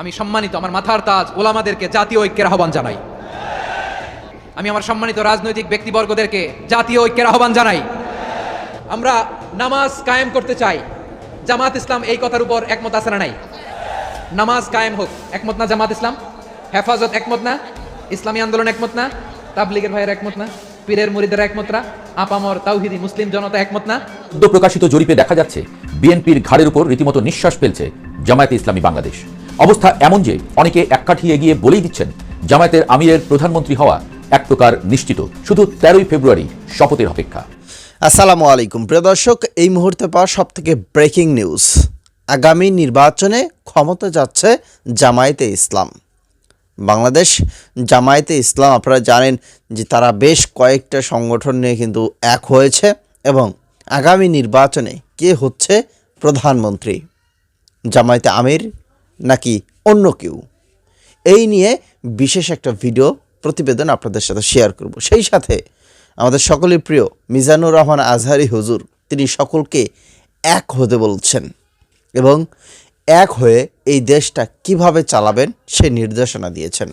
আমি সম্মানিত আমার মাথার তাজ ওলামাদেরকে জাতীয় ঐক্যের আহ্বান জানাই। আমি আমার সম্মানিত রাজনৈতিক ব্যক্তিবর্গদেরকে জাতীয় ঐক্যের আহ্বান জানাই। আমরা নামাজ কায়েম করতে চাই। জামাত ইসলাম এই কথার উপর একমত আছে না নাই? নামাজ কায়েম হোক। একমত না জামাত ইসলাম? হেফাজত একমত না? ইসলামী আন্দোলন একমত না? তাবলিগের ভাইয়ের একমত না? পীরের মুরিদের একমত না? আপামর তাওহিদি মুসলিম জনতা একমত না? প্রকাশিত জরিপে দেখা যাচ্ছে, বিএনপির ঘাড়ের উপর রীতিমতো নিঃশ্বাস ফেলছে জামায়াতে ইসলামী বাংলাদেশ। অবস্থা এমন যে অনেকে এক কাঠি এগিয়ে বলেই দিচ্ছেন, জামায়াতের আমিরের প্রধানমন্ত্রী হওয়া এক প্রকার নিশ্চিত। শুধু তেরোই ফেব্রুয়ারি শপথের অপেক্ষা। আসসালামু আলাইকুম। প্রিয় দর্শক, এই মুহূর্তে পাওয়া সব থেকে ব্রেকিং নিউজ। আগামী নির্বাচনে ক্ষমতা যাচ্ছে জামায়াতে ইসলাম। বাংলাদেশ জামায়াতে ইসলাম, আপনারা জানেন যে তারা বেশ কয়েকটা সংগঠন নিয়ে কিন্তু এক হয়েছে এবং আগামী নির্বাচনে কে হচ্ছে প্রধানমন্ত্রী? জামায়াতে আমির নাকি অন্য কেউ? এই নিয়ে বিশেষ একটা ভিডিও প্রতিবেদন আপনাদের সাথে শেয়ার করব। সেই সাথে আমাদের সকলের প্রিয় মিজানুর রহমান আজহারি হুজুর, তিনি সকলকে এক হতে বলছেন এবং এক হয়ে এই দেশটা কীভাবে চালাবেন সে নির্দেশনা দিয়েছেন।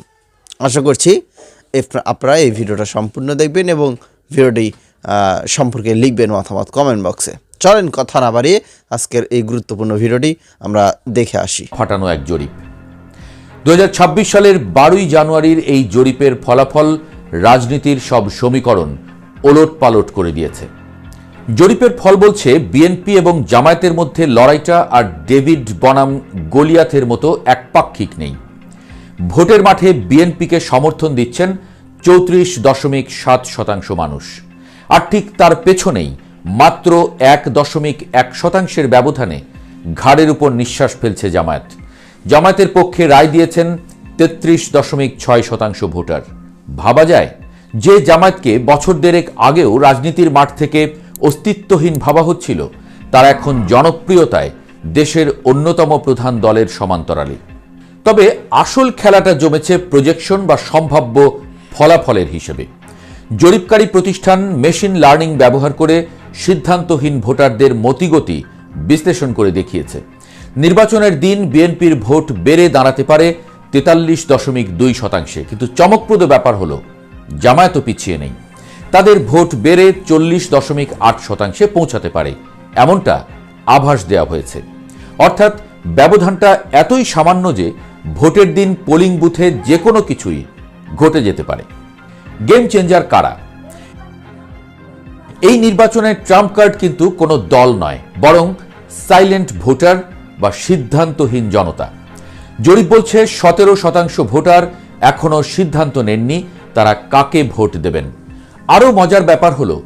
আশা করছি আপনারা এই ভিডিওটা সম্পূর্ণ দেখবেন এবং ভিডিওটি সম্পর্কে লিখবেন মতামত কমেন্ট বক্সে চলেন কথা না বাড়িয়ে আজকের এই গুরুত্বপূর্ণ ভিডিওটি আমরা দেখে আসি। ফাটানো এক জরিপ। দু হাজার ছাব্বিশ সালের বারোই জানুয়ারির এই জরিপের ফলাফল রাজনীতির সব সমীকরণ ওলট পালট করে দিয়েছে। জরিপের ফল বলছে, বিএনপি এবং জামায়াতের মধ্যে লড়াইটা আর ডেভিড বনাম গলিয়াথের মতো একপাক্ষিক নেই। ভোটের মাঠে বিএনপিকে সমর্থন দিচ্ছেন চৌত্রিশ দশমিক সাত শতাংশ মানুষ। আর ঠিক তার পেছনেই মাত্র এক দশমিক এক শতাংশের ব্যবধানে ঘাড়ের উপর নিঃশ্বাস ফেলছে জামায়াত। জামায়াতের পক্ষে রায় দিয়েছেন তেত্রিশ দশমিক ছয় শতাংশ ভোটার। ভাবা যায় যে জামায়াতকে বছর দেড়েক আগেও রাজনীতির মাঠ থেকে অস্তিত্বহীন ভাবা হচ্ছিল, তারা এখন জনপ্রিয়তায় দেশের অন্যতম প্রধান দলের সমান্তরালে। তবে আসল খেলাটা জমেছে প্রজেকশন বা সম্ভাব্য ফলাফলের হিসেবে। জরিপকারী প্রতিষ্ঠান মেশিন লার্নিং ব্যবহার করে সিদ্ধান্তহীন ভোটারদের মতিগতি বিশ্লেষণ করে দেখিয়েছে। নির্বাচনের দিন বিএনপির ভোট বেড়ে দাঁড়াতে পারে তেতাল্লিশ দশমিক দুই শতাংশে। কিন্তু চমকপ্রদ ব্যাপার হলো, জামায়াতও পিছিয়ে নেই। তাদের ভোট বেড়ে চল্লিশ দশমিক আট শতাংশে পৌঁছাতে পারে, এমনটা আভাস দেওয়া হয়েছে। অর্থাৎ ব্যবধানটা এতই সামান্য যে ভোটের দিন পোলিং বুথে যে কোনো কিছুই ঘটে যেতে পারে। গেম চেঞ্জার কারা? এই নির্বাচনের ট্রাম্প কার্ড কিন্তু কোনো দল নয়, বরং সাইলেন্ট ভোটার বা সিদ্ধান্তহীন জনতা। জরিপ বলছে সতেরো শতাংশ ভোটার এখনও সিদ্ধান্ত নেননি, তারা কাকে ভোট দেবেন। আরও মজার ব্যাপার হলো,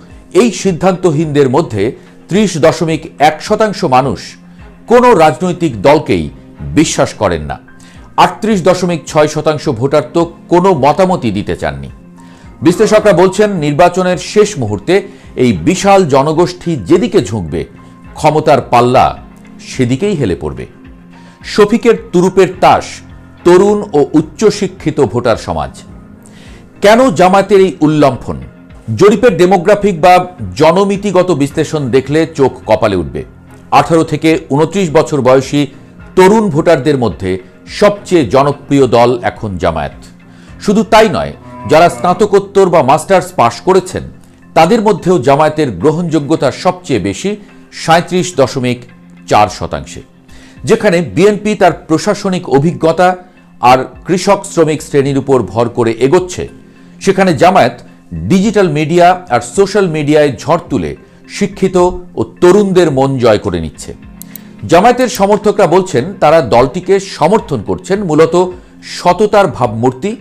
এই সিদ্ধান্তহীনদের মধ্যে ত্রিশ দশমিক এক শতাংশ মানুষ কোনো রাজনৈতিক দলকেই বিশ্বাস করেন না। আটত্রিশ দশমিক ছয় শতাংশ ভোটার তো কোনো মতামতই দিতে চাননি। বিশ্লেষকরা বলছেন, নির্বাচনের শেষ মুহূর্তে এই বিশাল জনগোষ্ঠী যেদিকে ঝুঁকবে, ক্ষমতার পাল্লা সেদিকেই হেলে পড়বে। শফিকের তুরুপের তাস তরুণ ও উচ্চশিক্ষিত ভোটার সমাজ। কেন জামায়াতের এই উল্লম্ফন? জরিপের ডেমোগ্রাফিক বা জনমিতিগত বিশ্লেষণ দেখলে চোখ কপালে উঠবে। আঠারো থেকে উনত্রিশ বছর বয়সী তরুণ ভোটারদের মধ্যে সবচেয়ে জনপ্রিয় দল এখন জামায়াত। শুধু তাই নয়, যারা স্নাতকোত্তর বা মাস্টার্স পাশ করেছেন তাদের মধ্যেও জামায়াতের গ্রহণযোগ্যতা সবচেয়ে বেশি, সাঁত্রিশ দশমিক চার শতাংশে, যেখানে বিএনপি তার প্রশাসনিক অভিজ্ঞতা আর কৃষক শ্রমিক শ্রেণির উপর ভর করে এগোচ্ছে। সেখানে জামায়াত ডিজিটাল মিডিয়া আর সোশ্যাল মিডিয়ায় ঝড় তুলে শিক্ষিত ও তরুণদের মন জয় করে নিচ্ছে। জামায়াতের সমর্থকরা বলছেন, তারা দলটিকে সমর্থন করছেন মূলত সততার ভাবমূর্তি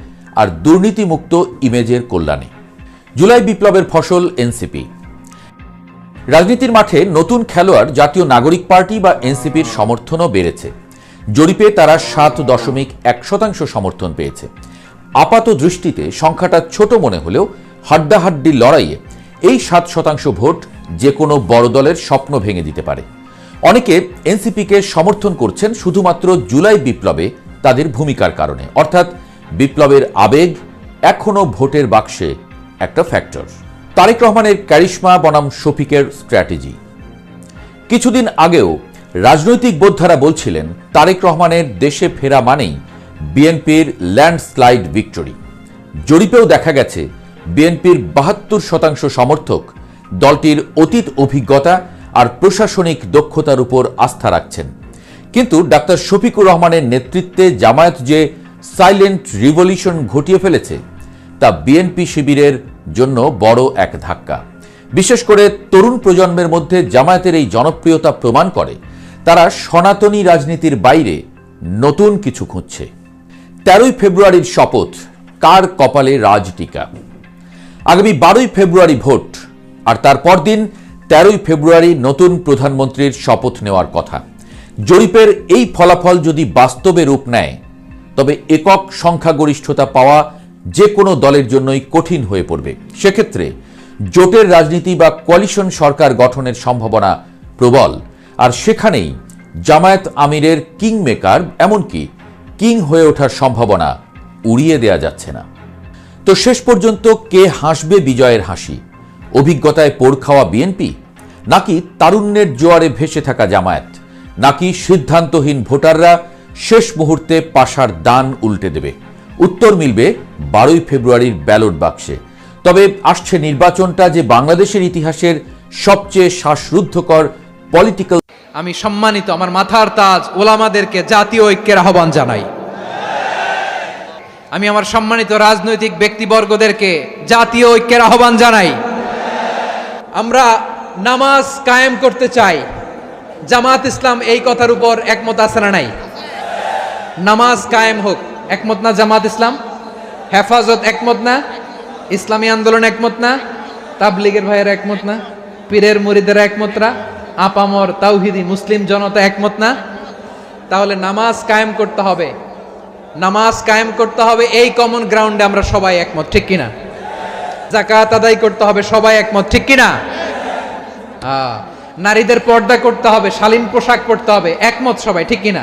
আর দুর্নীতিমুক্ত ইমেজের কল্যাণে। জুলাই বিপ্লবের ফসল এনসিপি। রাজনীতির মাঠে নতুন খেলোয়াড় জাতীয় নাগরিক পার্টি বা এনসিপির সমর্থনও বেড়েছে। জরিপে তারা সাত দশমিক এক শতাংশ সমর্থন পেয়েছে। আপাত দৃষ্টিতে সংখ্যাটা ছোট মনে হলেও হাড্ডাহাড্ডি লড়াইয়ে এই সাত শতাংশ ভোট যে কোনো বড় দলের স্বপ্ন ভেঙে দিতে পারে। অনেকে এনসিপিকে সমর্থন করছেন শুধুমাত্র জুলাই বিপ্লবে তাদের ভূমিকার কারণে। অর্থাৎ বিপ্লবের আবেগ এখনও ভোটের বাক্সে একটা ফ্যাক্টর তারেক রহমানের ক্যারিশমা বনাম শফিকের স্ট্র্যাটেজি কিছুদিন আগেও রাজনৈতিক বোদ্ধারা বলছিলেন, তারেক রহমানের দেশে ফেরা মানেই বিএনপির ল্যান্ডস্লাইড ভিক্টরি জরিপেও দেখা গেছে, বিএনপির বাহাত্তর শতাংশ সমর্থক দলটির অতীত অভিজ্ঞতা আর প্রশাসনিক দক্ষতার উপর আস্থা রাখছেন। কিন্তু ডাক্তার শফিকুর রহমানের নেতৃত্বে জামায়াত যে সাইলেন্ট রিভলিউশন ঘটিয়ে ফেলেছে তা বিএনপি শিবিরের জন্য বড় এক ধাক্কা। বিশেষ করে তরুণ প্রজন্মের মধ্যে জামায়াতের এই জনপ্রিয়তা প্রমাণ করে। তারা সনাতনী রাজনীতির বাইরে নতুন কিছু খুঁজছে। তেরোই ফেব্রুয়ারির শপথ, কার কপালে রাজটিকা আগামী বারোই ফেব্রুয়ারি ভোট, আর তারপর দিন তেরোই ফেব্রুয়ারি নতুন প্রধানমন্ত্রীর শপথ নেওয়ার কথা। জরিপের এই ফলাফল যদি বাস্তবে রূপ নেয়, তবে একক সংখ্যাগরিষ্ঠতা পাওয়া যে কোনো দলের জন্যই কঠিন হয়ে পড়বে। সেক্ষেত্রে জোটের রাজনীতি বা কোয়ালিশন সরকার গঠনের সম্ভাবনা প্রবল। আর সেখানেই জামায়াত আমিরের কিং মেকার এমনকি কিং হয়ে ওঠার সম্ভাবনা উড়িয়ে দেয়া যাচ্ছে না। তো শেষ পর্যন্ত কে হাসবে বিজয়ের হাসি? অভিজ্ঞতায় পোড় খাওয়া বিএনপি? নাকি তারুণ্যের জোয়ারে ভেসে থাকা জামায়াত? নাকি সিদ্ধান্তহীন ভোটাররা শেষ মুহূর্তে পাশার দান উল্টে দেবে? উত্তর মিলবে বারোই ফেব্রুয়ারির ব্যালট বাক্সে। তবে আসছে নির্বাচনটা যে বাংলাদেশের ইতিহাসের সবচেয়ে শ্বাসরুদ্ধকর পলিটিক্যাল আমি সম্মানিত, আমার মাথার তাজ ওলামাদেরকে জাতীয় ঐক্যের আহ্বান জানাই। আমি আমার সম্মানিত রাজনৈতিক ব্যক্তিবর্গদেরকে জাতীয় ঐক্যের আহ্বান জানাই। আমরা নামাজ কায়েম করতে চাই। জামাত ইসলাম এই কথার উপর একমত আছে না নাই? নামাজ কায়েম হোক। একমত না জামাত ইসলাম? হেফাজত একমত না? ইসলামী আন্দোলন একমত না? তাবলিগের ভাইয়ের একমত না? পীরের মুরিদের একমত না? আপামর তাওহিদি মুসলিম জনতা একমত না? তাহলে নামাজ কায়েম করতে হবে। নামাজ কায়েম করতে হবে, এই কমন গ্রাউন্ডে আমরা সবাই একমত, ঠিক কিনা? জাকাত আদায় করতে হবে, সবাই একমত, ঠিক কিনা? নারীদের পর্দা করতে হবে, শালীন পোশাক পরতে হবে, একমত সবাই, ঠিক কিনা?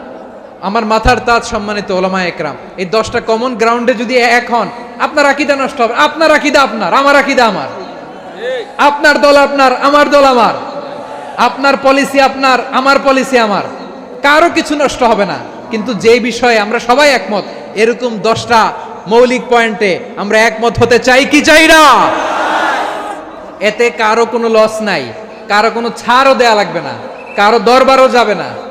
আমার মাথার তাজ সম্মানিত ওলামা একরাম, এই দশটা কমন গ্রাউন্ডে যদি এক হন, আপনার আকিদা নষ্ট হবে। আপনার আকিদা আপনার, আমার আকিদা আমার। আপনার দল আপনার, আমার দল আমার। আপনার পলিসি আপনার, আমার পলিসি আমার। কারও কিছু নষ্ট হবে না। কিন্তু যে বিষয়ে আমরা সবাই একমত, এরকম দশটা মৌলিক পয়েন্টে আমরা একমত হতে চাই কি চাই না? এতে কারও কোনো লস নাই। কারও কোনো ছাড়ও দেয়া লাগবে না। কারও দরবারও যাবে না।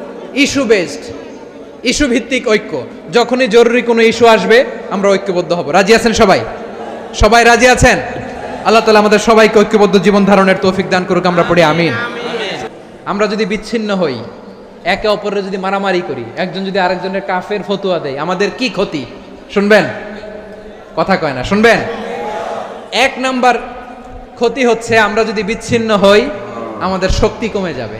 issue based issue ভিত্তিক ঐক্য। যখনই জরুরি কোনো ইস্যু আসবে, আমরা ঐক্যবদ্ধ হব। রাজি আছেন সবাই? সবাই রাজি আছেন? আল্লাহ তালা আমাদের সবাইকে ঐক্যবদ্ধ জীবন ধারণের তৌফিক দান করুক, আমরা পড়ি আমিন। আমরা যদি বিচ্ছিন্ন হই, একে অপরের যদি মারামারি করি, একজন যদি আরেকজনের কাফের ফতুয়া দেয়, আমাদের কি ক্ষতি? শুনবেন? কথা কয় না, শুনবেন? এক নাম্বার ক্ষতি হচ্ছে আমরা যদি বিচ্ছিন্ন হই, আমাদের শক্তি কমে যাবে।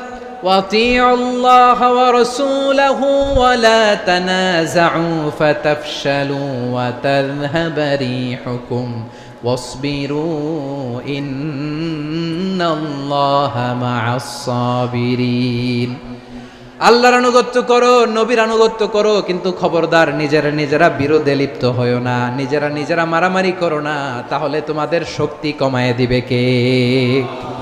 وَأَطِيعُوا اللَّهَ وَرَسُولَهُ وَلَا تَنَازَعُوا فَتَفْشَلُوا وَتَذْهَبَ رِيحُكُمْ وَاصْبِرُوا إِنَّ اللَّهَ مَعَ الصَّابِرِينَ আল্লাহর আনুগত্য করো নবীর আনুগত্য করো কিন্তু খবরদার নিজেরা নিজেরা বিরোধে লিপ্ত হয়েও না নিজেরা নিজেরা মারামারি করো না তাহলে তোমাদের শক্তি কমায় দিবে কে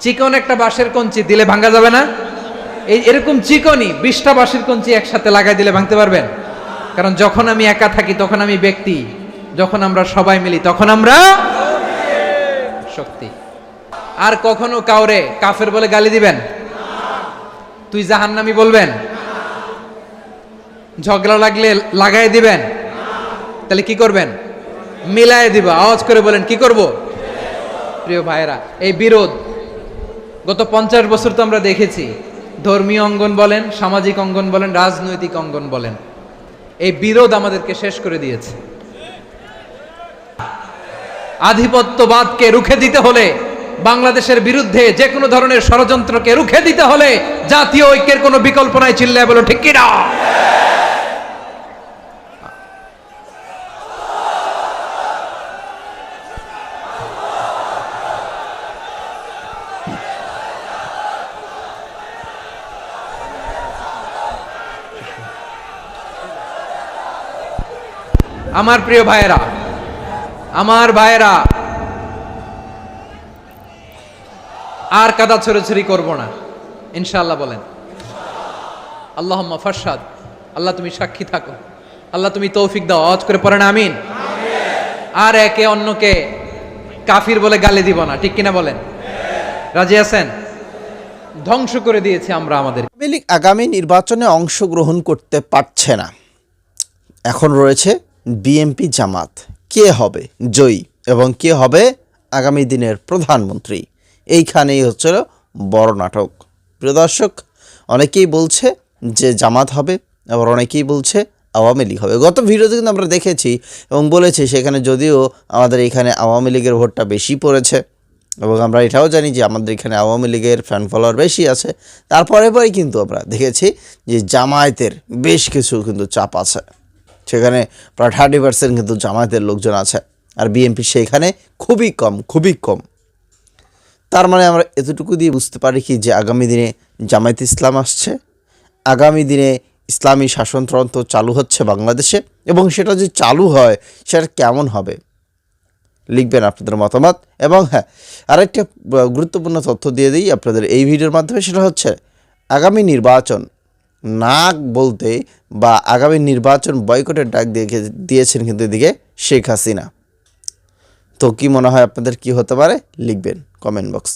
চিকন একটা বাঁশের কঞ্চি দিলে ভাঙা যাবে না? এই এরকম চিকনই বিশটা বাঁশের কঞ্চি একসাথে লাগাই দিলে ভাঙতে পারবেন? কারণ যখন আমি একা থাকি, তখন আমি ব্যক্তি। যখন আমরা সবাই মিলি, তখন আমরা শক্তি। আর কখনো কাউরে কাফের বলে গালি দিবেন? তুই জাহান্নামি বলবেন? ঝগড়া লাগলে লাগাই দিবেন? তাহলে কি করবেন? মিলায় দিব। আওয়াজ করে বলেন, কি করব? প্রিয় ভাইরা এই বিরোধ গত পঞ্চাশ বছর তো আমরা দেখেছি, ধর্মীয় অঙ্গন বলেন, সামাজিক অঙ্গন বলেন, রাজনৈতিক অঙ্গন বলেন। এই বিরোধ আমাদেরকে শেষ করে দিয়েছে। আধিপত্যবাদকে রুখে দিতে হলে, বাংলাদেশের বিরুদ্ধে যে কোনো ধরনের ষড়যন্ত্রকে রুখে দিতে হলে, জাতীয় ঐক্যের কোনো বিকল্প নাই, চিল্লায় বলো, ঠিক কিনা? আমার প্রিয় ভাইয়েরা, আমার ভাইয়েরা, আর কাদা ছড়াছড়ি করব না। ইনশাআল্লাহ বলেন। আল্লাহ ফারসাদ আল্লাহ তুমি সাক্ষী থাকো। আল্লাহ তুমি তৌফিক দাও। আওয়াজ করে পড়েন, আমিন। আর একে অন্যকে কাফির বলে গালি দিব না, ঠিক কিনা বলেন? রাজি আছেন? ধ্বংস করে দিয়েছি আমরা আমাদের। আগামী নির্বাচনে অংশগ্রহণ করতে পারছে না। এখন রয়েছে বিএমপি জামাত, কে হবে জয়ী এবং কে হবে আগামী দিনের প্রধানমন্ত্রী? এইখানেই হচ্ছিল বড় নাটক। প্রিয় দর্শক, অনেকেই বলছে যে জামাত হবে, আবার অনেকেই বলছে আওয়ামী লীগ হবে। গত ভিডিওতে কিন্তু আমরা দেখেছি এবং বলেছি, সেখানে যদিও আমাদের এখানে আওয়ামী লীগের ভোটটা বেশি পড়েছে এবং আমরা এটাও জানি যে আমাদের এখানে আওয়ামী লীগের ফ্যান ফলোয়ার বেশি আছে। তারপরে পরে কিন্তু আমরা দেখেছি যে জামায়াতের বেশ কিছু কিন্তু চাপ আছে। সেখানে প্রায় থার্টি পার্সেন্ট কিন্তু জামায়াতের লোকজন আছে। আর বিএনপি সেখানে খুবই কম খুবই কম। তার মানে আমরা এতটুকু দিয়ে বুঝতে পারি কি যে আগামী দিনে জামায়াত ইসলাম আসছে, আগামী দিনে ইসলামী শাসনতন্ত্র চালু হচ্ছে বাংলাদেশে, এবং সেটা যে চালু হয়, সেটা কেমন হবে? লিখবেন আপনাদের মতামত। এবং হ্যাঁ আরেকটা গুরুত্বপূর্ণ তথ্য দিয়ে দিই আপনাদের এই ভিডিওর মাধ্যমে, সেটা হচ্ছে আগামী নির্বাচন না বলতে বা আগামী নির্বাচন বয়কটের ডাক দিয়ে দিয়েছেন কিন্তু এদিকে শেখ হাসিনা। তো কি মনে হয় আপনাদের কি হতে পারে? লিখবেন কমেন্ট বক্স।